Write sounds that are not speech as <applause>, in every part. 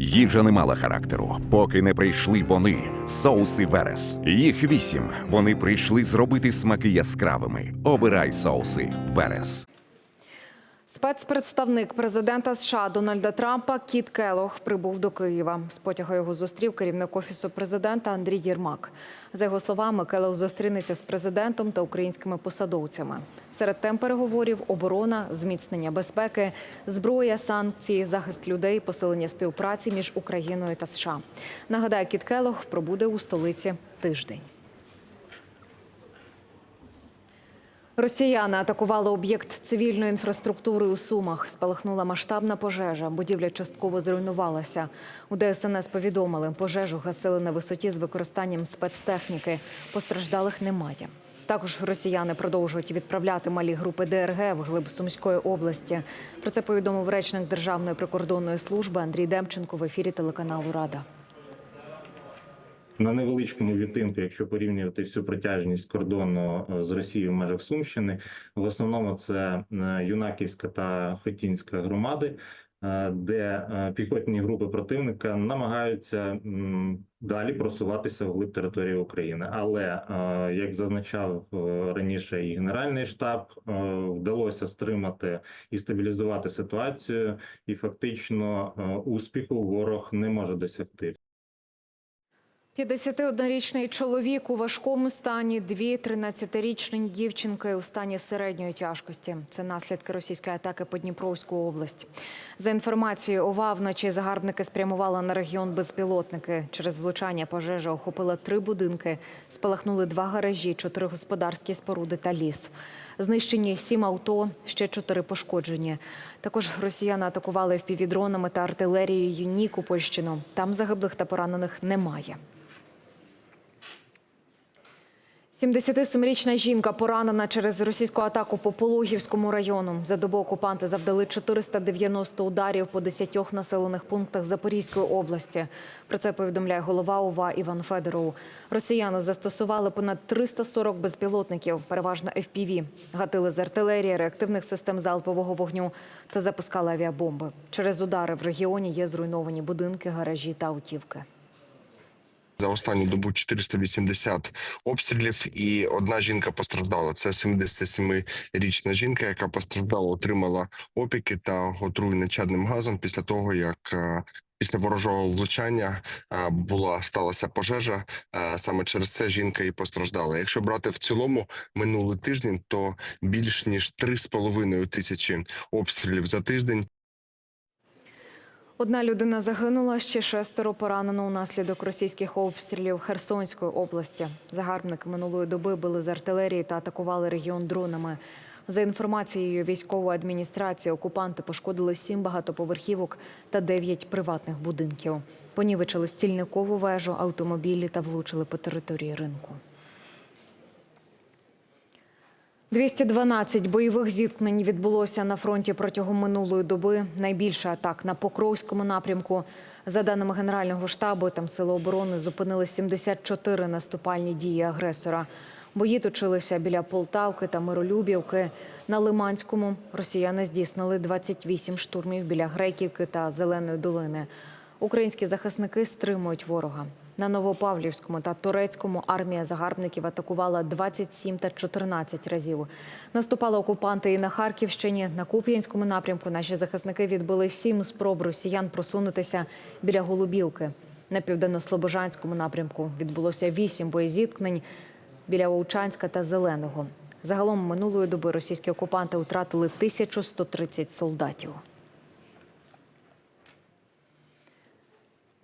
Їжа не мала характеру, поки не прийшли вони, соуси Верес. Їх вісім. Вони прийшли зробити смаки яскравими. Обирай соуси Верес. Спецпредставник президента США Дональда Трампа Кіт Келох прибув до Києва. З потяга його зустрів керівник офісу президента Андрій Єрмак. За його словами, Келох зустрінеться з президентом та українськими посадовцями. Серед тем переговорів оборона, зміцнення безпеки, зброя, санкції, захист людей, посилення співпраці між Україною та США. Нагадаю, Кіт Келох пробуде у столиці тиждень. Росіяни атакували об'єкт цивільної інфраструктури у Сумах. Спалахнула масштабна пожежа. Будівля частково зруйнувалася. У ДСНС повідомили, пожежу гасили на висоті з використанням спецтехніки. Постраждалих немає. Також росіяни продовжують відправляти малі групи ДРГ в глиб Сумської області. Про це повідомив речник Державної прикордонної служби Андрій Демченко в ефірі телеканалу Рада. На невеличкому відтинку, якщо порівнювати всю протяжність кордону е, з Росією в межах Сумщини, в основному це е, Юнаківська та Хотінська громади, е, де піхотні групи противника намагаються далі просуватися вглиб території України. Але як зазначав раніше і Генеральний штаб, вдалося стримати і стабілізувати ситуацію, і фактично успіху ворог не може досягти. 51-річний чоловік у важкому стані, дві 13-річні дівчинки у стані середньої тяжкості. Це наслідки російської атаки по Дніпровську область. За інформацією ОВА, вночі загарбники спрямували на регіон безпілотники. Через влучання пожежа охопила три будинки, спалахнули два гаражі, чотири господарські споруди та ліс. Знищені сім авто, ще чотири пошкоджені. Також росіяни атакували впівдронами та артилерією Нікопольщину. Там загиблих та поранених немає. 77-річна жінка поранена через російську атаку по Пологівському району. За добу окупанти завдали 490 ударів по 10 населених пунктах Запорізької області. Про це повідомляє голова ОВА Іван Федоров. Росіяни застосували понад 340 безпілотників, переважно FPV. Гатили з артилерії, реактивних систем залпового вогню та запускали авіабомби. Через удари в регіоні є зруйновані будинки, гаражі та автівки. За останню добу 480 обстрілів, і одна жінка постраждала. Це 77-річна жінка, яка постраждала, отримала опіки та отруєння чадним газом після того, як е, після ворожого влучання е, була сталася пожежа. е, Саме через це жінка і постраждала. Якщо брати в цілому минулий тиждень, то більш ніж 3,5 тисячі обстрілів за тиждень. Одна людина загинула, ще шестеро поранено унаслідок російських обстрілів Херсонської області. Загарбники минулої доби били з артилерії та атакували регіон дронами. За інформацією військової адміністрації, окупанти пошкодили сім багатоповерхівок та дев'ять приватних будинків. Понівечили стільникову вежу, автомобілі та влучили по території ринку. 212 бойових зіткнень відбулося на фронті протягом минулої доби. Найбільше атак на Покровському напрямку. За даними Генерального штабу, там сили оборони зупинили 74 наступальні дії агресора. Бої точилися біля Полтавки та Миролюбівки. На Лиманському росіяни здійснили 28 штурмів біля Греківки та Зеленої долини. Українські захисники стримують ворога. На Новопавлівському та Турецькому армія загарбників атакувала 27 та 14 разів. Наступали окупанти і на Харківщині. На Куп'янському напрямку наші захисники відбили сім спроб росіян просунутися біля Голубівки. На південно-слобожанському напрямку відбулося вісім боєзіткнень біля Вовчанська та Зеленого. Загалом минулої доби російські окупанти втратили 1130 солдатів.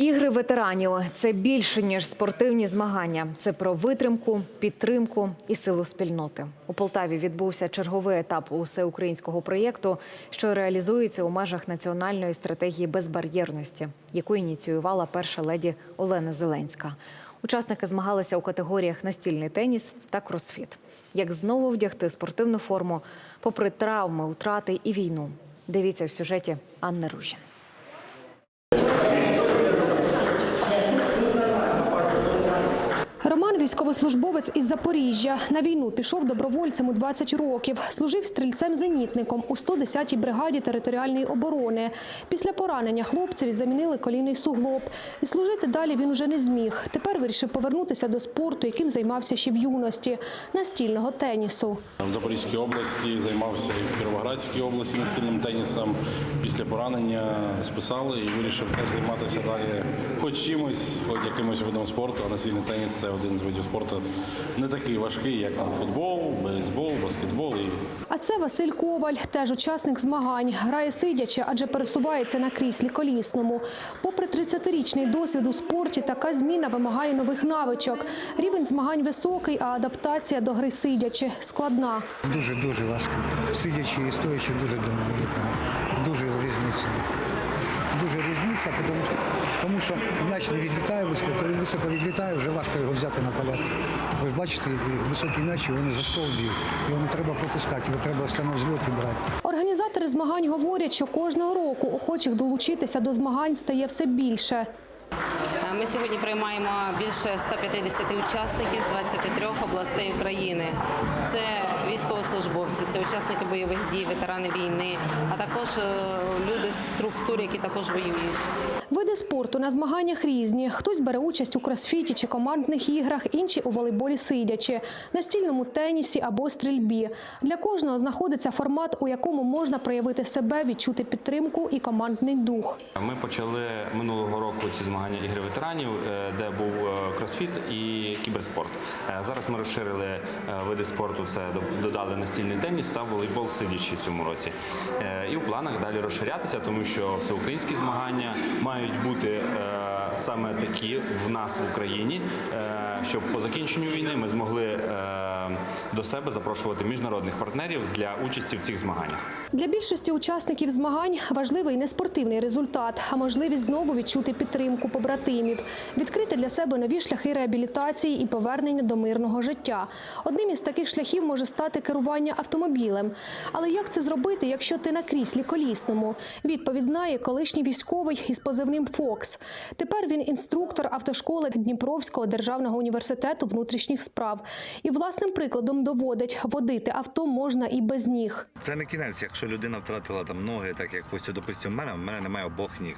Ігри ветеранів це більше ніж спортивні змагання. Це про витримку, підтримку і силу спільноти. У Полтаві відбувся черговий етап усеукраїнського проєкту, що реалізується у межах національної стратегії безбар'єрності, яку ініціювала перша леді Олена Зеленська. Учасники змагалися у категоріях настільний теніс та кросфіт. Як знову вдягти спортивну форму, попри травми, утрати і війну. Дивіться в сюжеті Анни Ружін. Військовослужбовець із Запоріжжя. На війну пішов добровольцем у 20 років. Служив стрільцем-зенітником у 110-й бригаді територіальної оборони. Після поранення хлопцеві замінили колінний суглоб. І служити далі він уже не зміг. Тепер вирішив повернутися до спорту, яким займався ще в юності – настільного тенісу. В Запорізькій області займався і в Кіровоградській області настільним тенісом. Після поранення списали і вирішив теж займатися далі хоч чимось, хоч якимось видом спорту. А настільний теніс це один з видів спорту не такий важкий, як там футбол, бейсбол, баскетбол А це Василь Коваль, теж учасник змагань. Грає сидячи, адже пересувається на кріслі колісному. Попри 30-річний досвід у спорті, така зміна вимагає нових навичок. Рівень змагань високий, а адаптація до гри сидячи складна. Дуже дуже важко. Сидячи і стоячи дуже. Дуже різниця. Різниця, тому що, тому що м'яч не відлітає високо, коли високо відлітає, вже важко його взяти на коляску. Ви ж бачите, високі м'ячі, вони за стол б'ють. Його не треба пропускати, його треба останов зльоті брати. Організатори змагань говорять, що кожного року охочих долучитися до змагань стає все більше. Ми сьогодні приймаємо більше 150 учасників з 23 областей України. Це військовослужбовці, це учасники бойових дій, ветерани війни, а також е, люди з структур, які також воюють. Види спорту на змаганнях різні. Хтось бере участь у кросфіті чи командних іграх, інші у волейболі сидячи, настільному тенісі або стрільбі. Для кожного знаходиться формат, у якому можна проявити себе, відчути підтримку і командний дух. Ми почали минулого року ці змагання ігри ветеранів, е, де був е, кросфіт і кіберспорт. Зараз ми розширили види спорту. Це до- додали настільний теніс та волейбол сидячи цьому році. Е, І в планах далі розширятися, тому що всеукраїнські змагання мають бути е, саме такі в нас в Україні, е, щоб по закінченню війни ми змогли до себе запрошувати міжнародних партнерів для участі в цих змаганнях. Для більшості учасників змагань важливий не спортивний результат, а можливість знову відчути підтримку побратимів, відкрити для себе нові шляхи реабілітації і повернення до мирного життя. Одним із таких шляхів може стати керування автомобілем. Але як це зробити, якщо ти на кріслі колісному? Відповідь знає колишній військовий із позивним Фокс. Тепер він інструктор автошколи Дніпровського державного університету внутрішніх справ. І власним прикладом доводить, водити авто можна і без ніг. Це не кінець, якщо людина втратила там ноги, так як ось допустимо, в мене, в мене немає обох ніг.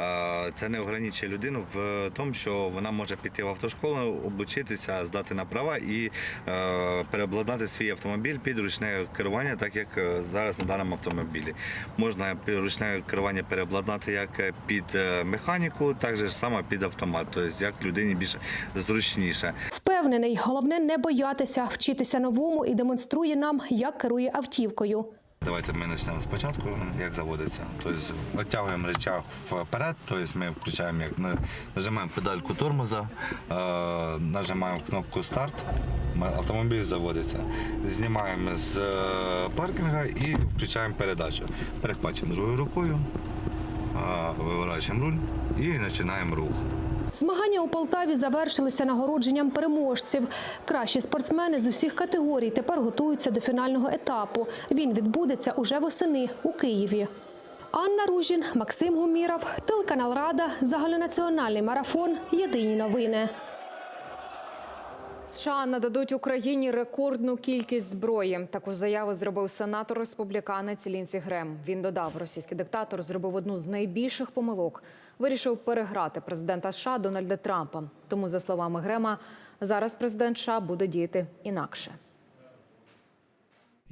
Е, Це не ограничує людину в тому, що вона може піти в автошколу, обучитися, здати на права і е, переобладнати свій автомобіль під ручне керування, так як е, зараз на даному автомобілі. Можна ручне керування переобладнати як під механіку, так же само під автомат, тобто як людині більш зручніше. Впевнений, головне не боятися, вчитися новому і демонструє нам, як керує автівкою. Давайте ми почнемо спочатку, як заводиться. Тобто відтягуємо рычаг вперед, тобто ми включаємо, як нажимаємо педальку тормоза, е, нажимаємо кнопку старт, автомобіль заводиться. Знімаємо з е, паркінга і включаємо передачу. Перехвачуємо другою рукою, е, виворачуємо руль і починаємо рух. Змагання у Полтаві завершилися нагородженням переможців. Кращі спортсмени з усіх категорій тепер готуються до фінального етапу. Він відбудеться уже восени у Києві. Анна Ружін, Максим Гуміров, телеканал Рада, загальнонаціональний марафон. Єдині новини. США нададуть Україні рекордну кількість зброї. Таку заяву зробив сенатор республіканець Лінсі Грем. Він додав, російський диктатор зробив одну з найбільших помилок. Вирішив переграти президента США Дональда Трампа. Тому, за словами Грема, зараз президент США буде діяти інакше.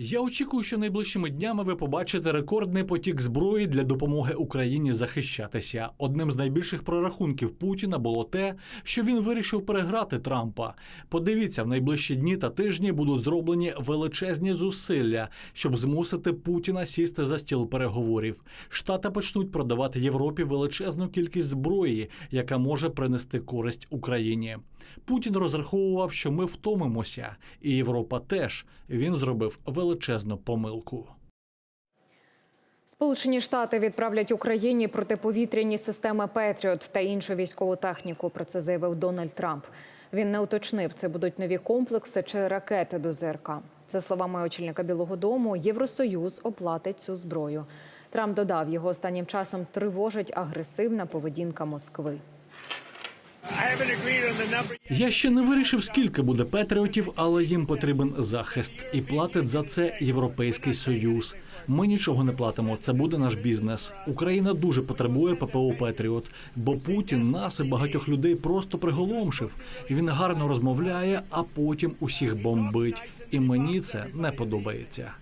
Я очікую, що найближчими днями ви побачите рекордний потік зброї для допомоги Україні захищатися. Одним з найбільших прорахунків Путіна було те, що він вирішив переграти Трампа. Подивіться, в найближчі дні та тижні будуть зроблені величезні зусилля, щоб змусити Путіна сісти за стіл переговорів. Штати почнуть продавати Європі величезну кількість зброї, яка може принести користь Україні. Путін розраховував, що ми втомимося, і Європа теж. Він зробив величезну помилку. Сполучені Штати відправлять Україні протиповітряні системи Петріот та іншу військову техніку. Про це заявив Дональд Трамп. Він не уточнив, це будуть нові комплекси чи ракети до ЗРК. За словами очільника Білого Дому, Євросоюз оплатить цю зброю. Трамп додав, його останнім часом тривожить агресивна поведінка Москви. Я ще не вирішив, скільки буде патріотів, але їм потрібен захист, і платить за це Європейський Союз. Ми нічого не платимо. Це буде наш бізнес. Україна дуже потребує ППО Петріот, бо Путін нас і багатьох людей просто приголомшив. Він гарно розмовляє, а потім усіх бомбить. І мені це не подобається.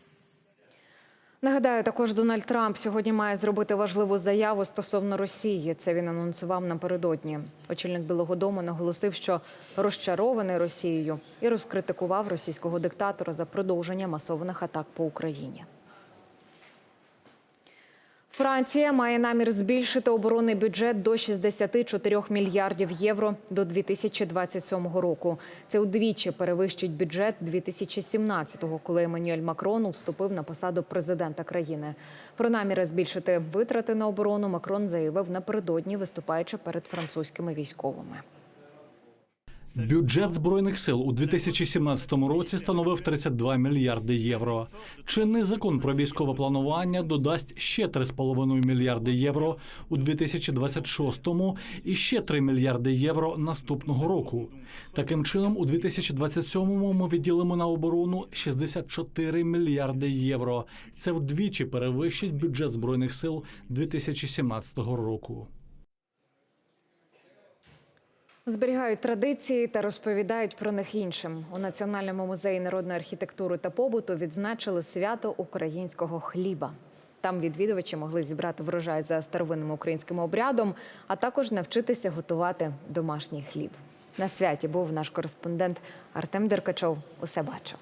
Нагадаю, також Дональд Трамп сьогодні має зробити важливу заяву стосовно Росії. Це він анонсував напередодні. Очільник Білого Дому наголосив, що розчарований Росією і розкритикував російського диктатора за продовження масованих атак по Україні. Франція має намір збільшити оборонний бюджет до 64 мільярдів євро до 2027 року. Це удвічі перевищить бюджет 2017-го, коли Еммануель Макрон вступив на посаду президента країни. Про наміри збільшити витрати на оборону Макрон заявив напередодні, виступаючи перед французькими військовими. Бюджет збройних сил у 2017 році становив 32 мільярди євро. Чинний закон про військове планування додасть ще 3,5 мільярди євро у 2026 і ще 3 мільярди євро наступного року. Таким чином, у 2027 ми відділимо на оборону 64 мільярди євро. Це вдвічі перевищить бюджет збройних сил 2017 року. Зберігають традиції та розповідають про них іншим. У Національному музеї народної архітектури та побуту відзначили свято українського хліба. Там відвідувачі могли зібрати врожай за старовинним українським обрядом, а також навчитися готувати домашній хліб. На святі був наш кореспондент Артем Деркачов. Усе бачив.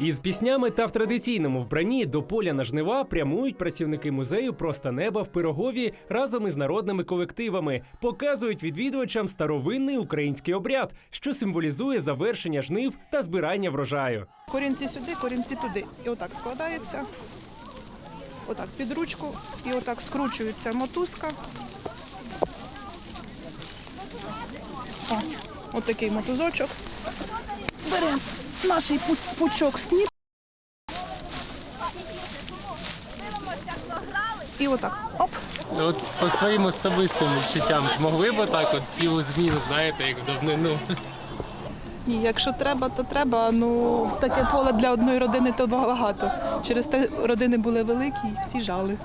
Із піснями та в традиційному вбранні до поля на жнива прямують працівники музею Просто неба в Пирогові разом із народними колективами, показують відвідувачам старовинний український обряд, що символізує завершення жнив та збирання врожаю. Корінці сюди, корінці туди. І отак складається. Отак під ручку. І отак скручується мотузка. Отакий мотузочок. Беремо наш пу- пучок сніп. І отак. Оп. От по своїм особистим відчуттям змогли б отак от цілу зміну, знаєте, як давнину. Ні, якщо треба, то треба. Ну таке поле для одної родини то багато. Через те родини були великі, і всі жали.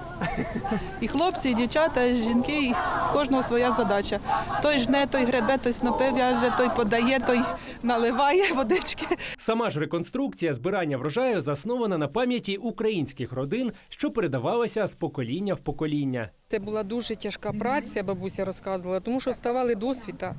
І хлопці, і дівчата, і жінки, і кожного своя задача. Той жне, той гребе, той снопи в'яже, той подає, той наливає водички. Сама ж реконструкція збирання врожаю заснована на пам'яті українських родин, що передавалася з покоління в покоління. Це була дуже тяжка праця, бабуся розказувала, тому що вставали до світа,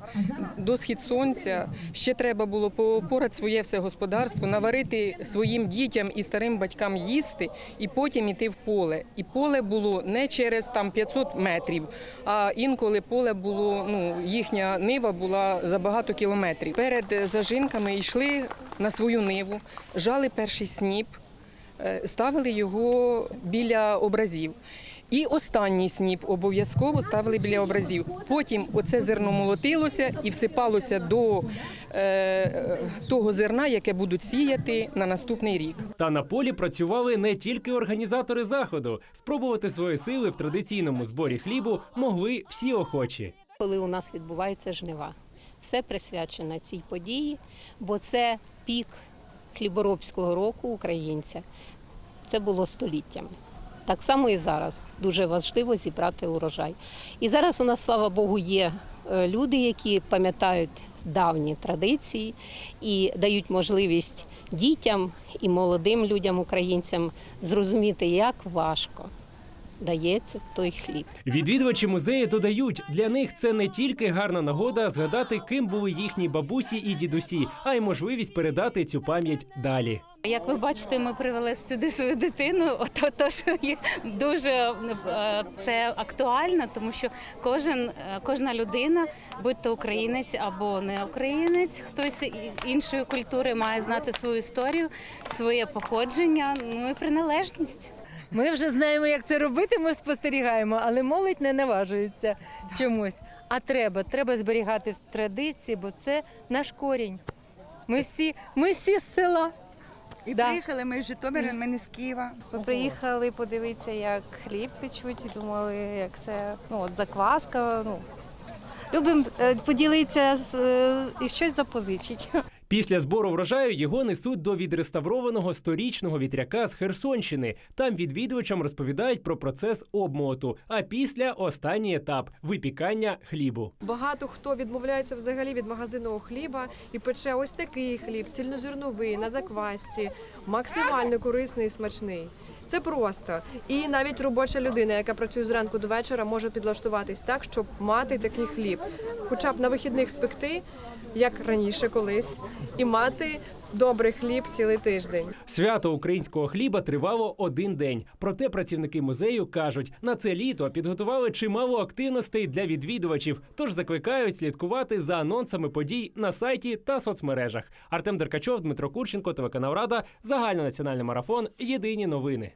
до схід сонця. Ще треба було попорати своє все господарство, наварити своїм дітям і старим батькам їсти, і потім іти в поле. І поле було не через там 500 метрів, а інколи поле було, ну їхня нива була за багато кілометрів. Перед зажинками йшли на свою ниву, жали перший сніп, е, ставили його біля образів. І останній сніп обов'язково ставили біля образів. Потім оце зерно молотилося і всипалося до е, того зерна, яке будуть сіяти на наступний рік. Та на полі працювали не тільки організатори заходу. Спробувати свої сили в традиційному зборі хлібу могли всі охочі. коли у нас відбуваються жнива. Все присвячено цій події, бо це пік хліборобського року українця. Це було століттями. Так само і зараз дуже важливо зібрати урожай. І зараз у нас, слава Богу, є е, люди, які пам'ятають давні традиції і дають можливість дітям і молодим людям, українцям зрозуміти, як важко дається той хліб. Відвідувачі музею додають, для них це не тільки гарна нагода згадати, ким були їхні бабусі і дідусі, а й можливість передати цю пам'ять далі. Як ви бачите, ми привели сюди свою дитину. <laughs> Ото тож є дуже е, це актуально, тому що кожен е, кожна людина, будь то українець або не українець, хтось із іншої культури має знати свою історію, своє походження, ну і приналежність. Ми вже знаємо, як це робити. Ми спостерігаємо, але молодь не наважується чомусь. А треба, треба зберігати традиції, бо це наш корінь. Ми всі, ми всі з села. І Да. приїхали ми з Житомира, ми не з Києва. Ми приїхали подивитися, як хліб печуть, і думали, як це ну, от закваска. Ну. Любимо е, поділитися з, е, і щось запозичити. Після збору врожаю його несуть до відреставрованого сторічного вітряка з Херсонщини. Там відвідувачам розповідають про процес обмоту. А після останній етап випікання хлібу. Багато хто відмовляється взагалі від магазинного хліба і пече ось такий хліб, цільнозерновий, на заквасці, максимально корисний і смачний. Це просто. І навіть робоча людина, яка працює зранку до вечора, може підлаштуватись так, щоб мати такий хліб. Хоча б на вихідних спекти, як раніше колись, і мати добрий хліб цілий тиждень. Свято українського хліба тривало один день. Проте працівники музею кажуть, на це літо підготували чимало активностей для відвідувачів, тож закликають слідкувати за анонсами подій на сайті та соцмережах. Артем Деркачов, Дмитро Курченко, телеканал Рада, загальнонаціональний марафон. Єдині новини.